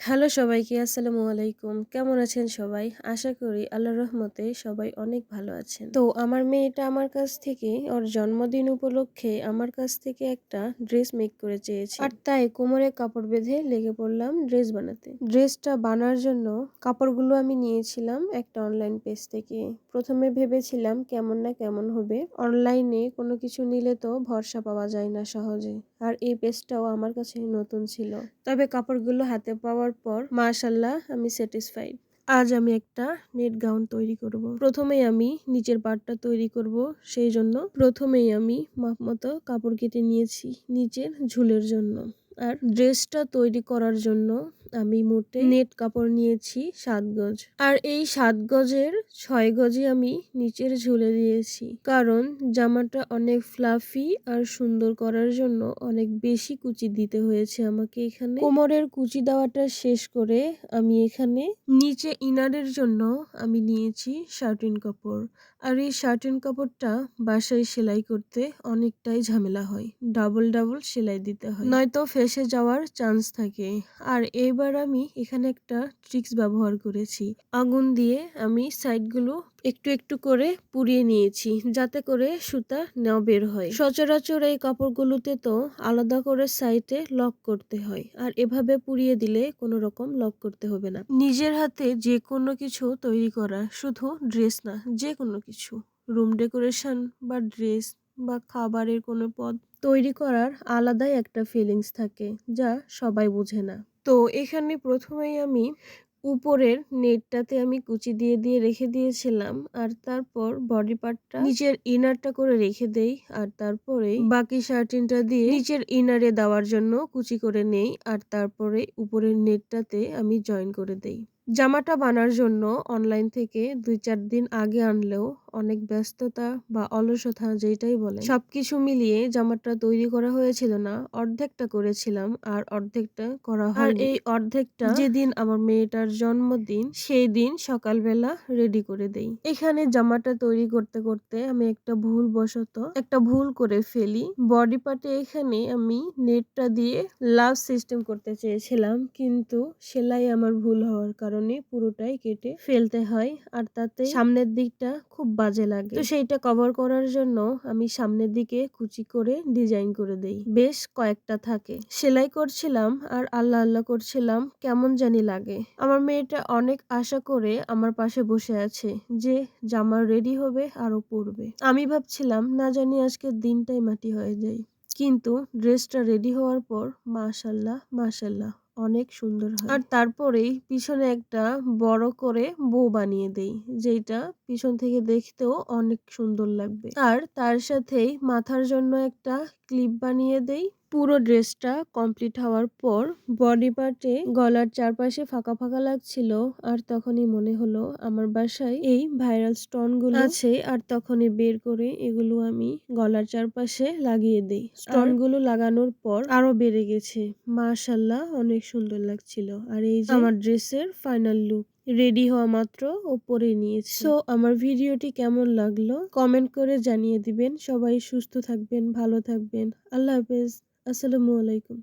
Hello সবাইকে, আসসালামু আলাইকুম। কেমন আছেন সবাই? আশা করি আল্লাহর রহমতে সবাই অনেক ভালো আছেন। তো আমার মেয়েটা আমার কাছ থেকে, ওর জন্মদিন উপলক্ষে আমার কাছ থেকে একটা ড্রেস মেক করে চেয়েছে। আর তাই কোমরে কাপড় বেঁধে লেগে পড়লাম ড্রেস বানাতে। ড্রেসটা বানার জন্য কাপড়গুলো আমি নিয়েছিলাম একটা অনলাইন পেজ থেকে। প্রথমে ভেবেছিলাম কেমন না কেমন হবে। অনলাইনে কোনো কিছু নিলে তো ভরসা পাওয়া যায় না সহজে। আর এই পেস্টটাও আমার কাছে নতুন ছিল। তবে কাপড়গুলো হাতে পাওয়ার পর, মাশাল্লাহ, আমি স্যাটিসফাইড আজ আমি একটা নেট গাউন তৈরি করব। প্রথমেই আমি নিচের পাটটা তৈরি করব, সেই জন্য প্রথমেই আমি মাপ মতো কাপড় কেটে নিয়েছি, নিচের ঝুলের জন্য। আর ড্রেসটা তৈরি করার জন্য আমি মোটে নেট কাপড় নিয়েছি সাত গজ। আর এই সাত গজের ছয় গজে আমি নিচের ঝুলে দিয়েছি। কারণ জামাটা অনেক ফ্লাফি আর সুন্দর করার জন্য অনেক বেশি কুচি দিতে হয়েছে আমাকে এখানে। কোমরের কুচি দেওয়াটা শেষ করে আমি এখানে নিচে ইনারের জন্য আমি নিয়েছি শার্টিন কাপড়। আর এই শার্টিন কাপড়টা বাসায় সেলাই করতে অনেকটাই ঝামেলা হয়। ডাবল ডাবল সেলাই দিতে হয়। নয়তো ফেসে যাওয়ার চান্স থাকে। আর এবার আমি এখানে একটা ট্রিক্স ব্যবহার করেছি। আগুন দিয়ে আমি সাইডগুলো একটু একটু করে পুড়িয়ে নিয়েছি যাতে করে সুতা না বের হয়। সচরাচর এই কাপড়গুলোতে তো আলাদা করে সাইডে লক করতে হয় আর এভাবে পুড়িয়ে দিলে কোনো রকম লক করতে হবে না। নিজের হাতে যে কোনো কিছু তৈরি করা শুধু ড্রেস না, যে কোনো কিছু। রুম ডেকোরেশন বা ড্রেস বা খাবারের কোনো পদ তৈরি করার আলাদাই একটা ফিলিংস থাকে যা সবাই বোঝে না। তো এখানে প্রথমেই আমি উপরের নেটটাতে আমি কুচি দিয়ে দিয়ে রেখে দিয়েছিলাম আর তারপর বডি পার্টটা নিচের ইনারটা করে রেখে দেই আর তারপরে বাকি শার্টিনটা দিয়ে নিচের ইনারে দেওয়ার জন্য কুচি করে নেই আর তারপরে উপরের নেটটাতে আমি জয়েন করে দেই। জামাটা বানার জন্য অনলাইন থেকে দুই চার দিন আগে আনলেও অনেক ব্যস্ততা বা অলসতা যেটাই বলে সবকিছু মিলিয়ে জামাটা তৈরি করা হয়েছিল না অর্ধেকটা করেছিলাম আর অর্ধেকটা করা হয় এই অর্ধেকটা যেদিন আমার মেয়েটার জন্মদিন সেই দিন সকালবেলা রেডি করে দেই। এখানে জামাটা তৈরি করতে করতে আমি একটা ভুল বশত একটা ভুল করে ফেলি। বডি পার্টে এখানে আমি নেটটা দিয়ে লাভ সিস্টেম করতে চেয়েছিলাম কিন্তু সেলাই আমার ভুল হওয়ার কারণে পুরোটাই কেটে ফেলতে হয় আর তাতে সামনের দিকটা খুব বাজে লাগে। তো সেইটা কভার করার জন্য আমি সামনের দিকে কুচি করে ডিজাইন করে দেই। বেশ কয়েকটা থাকে। সেলাই করছিলাম আর আল্লাহ আল্লাহ করছিলাম, কেমন জানি লাগে। আমার মেয়েটা অনেক আশা করে আমার পাশে বসে আছে যে জামা রেডি হবে আরও পরবে। আমি ভাবছিলাম, না জানি আজকের দিনটাই মাটি হয়ে যায়। কিন্তু ড্রেসটা রেডি হওয়ার পর, মাশাল্লাহ মাশাল্লাহ। অনেক সুন্দর হয়। আর তারপরেই পিছনে একটা বড় করে বউ বানিয়ে দেই যেটা পিছন থেকে দেখতেও অনেক সুন্দর লাগবে। আর তার সাথেই মাথার জন্য একটা ক্লিপ বানিয়ে দেই। পুরো ড্রেসটা কমপ্লিট হওয়ার পর বডি পার্টে গলার চারপাশে ফাঁকা ফাঁকা লাগছিল আর তখনই মনে হলো আমার বাসায় এই ভাইরাল স্টোনগুলো আছে আর তখনই বের করে এগুলো আমি গলার চারপাশে লাগিয়ে দেই। স্টোনগুলো লাগানোর পর আরও বেড়ে গেছে। মাশাল্লাহ অনেক সুন্দর লাগছিল। আর এই যে আমার ড্রেসের ফাইনাল লুক রেডি হওয়া মাত্র ও পরে নিয়েছি। সো আমার ভিডিওটি কেমন লাগল? কমেন্ট করে জানিয়ে দিবেন। সবাই সুস্থ থাকবেন ভালো থাকবেন। আল্লাহ হাফেজ। আসসালামু আলাইকুম।